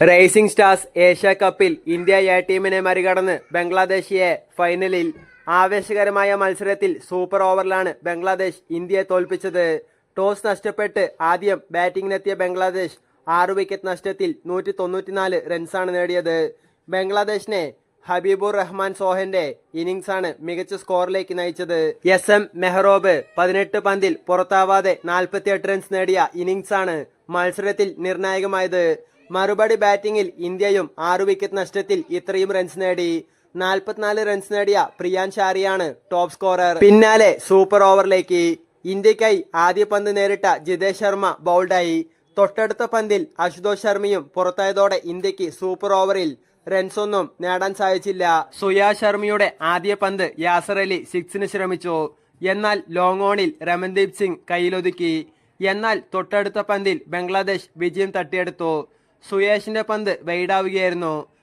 Racing stars Asia കപ്പിൽ India A ടീമിനെ മറികടന്ന് ബംഗ്ലാദേശിയെ ഫൈനലിൽ ആവേശകരമായ മത്സരത്തിൽ സൂപ്പർ ഓവറിലാണ് ബംഗ്ലാദേശ് ഇന്ത്യയെ തോൽപ്പിച്ചത്. ടോസ് നഷ്ടപ്പെട്ട് ആദ്യം ബാറ്റിംഗിനെത്തിയ ബംഗ്ലാദേശ് ആറ് വിക്കറ്റ് നഷ്ടത്തിൽ നൂറ്റി തൊണ്ണൂറ്റിനാല് റൺസാണ് നേടിയത്. ബംഗ്ലാദേശിനെ ഹബീബുർ റഹ്മാൻ സോഹന്റെ ഇന്നിംഗ്സാണ് മികച്ച സ്കോറിലേക്ക് നയിച്ചത്. എസ് എം മെഹ്റോബ് പതിനെട്ട് പന്തിൽ പുറത്താവാതെ നാൽപ്പത്തിയെട്ട് റൺസ് നേടിയ ഇന്നിംഗ്സാണ് മത്സരത്തിൽ നിർണായകമായത്. മറുപടി ബാറ്റിംഗിൽ ഇന്ത്യയും ആറ് വിക്കറ്റ് നഷ്ടത്തിൽ ഇത്രയും റൺസ് നേടി. നാൽപ്പത്തിനാല് റൺസ് നേടിയ പ്രിയാൻ ഷാരിയാണ് ടോപ്പ് സ്കോറർ പിന്നാലെ സൂപ്പർ ഓവറിലേക്ക് ഇന്ത്യക്കായി ആദ്യ പന്ത് നേരിട്ട ജിതേഷ് ശർമ്മ ബൗൾഡായി തൊട്ടടുത്ത പന്തിൽ അശുതോഷ് ശർമ്മയും പുറത്തായതോടെ ഇന്ത്യയ്ക്ക് സൂപ്പർ ഓവറിൽ റൺസൊന്നും നേടാൻ സാധിച്ചില്ല. സുയാ ശർമ്മയുടെ ആദ്യ പന്ത് യാസർ അലി സിക്സിന് ശ്രമിച്ചു. എന്നാൽ ലോങ് ഓണിൽ രമൻദീപ് സിംഗ് കയ്യിലൊതുക്കി. എന്നാൽ തൊട്ടടുത്ത പന്തിൽ ബംഗ്ലാദേശ് വിജയം തട്ടിയെടുത്തു. സുയേഷിന്റെ പന്ത് വൈഡാവുകയായിരുന്നു.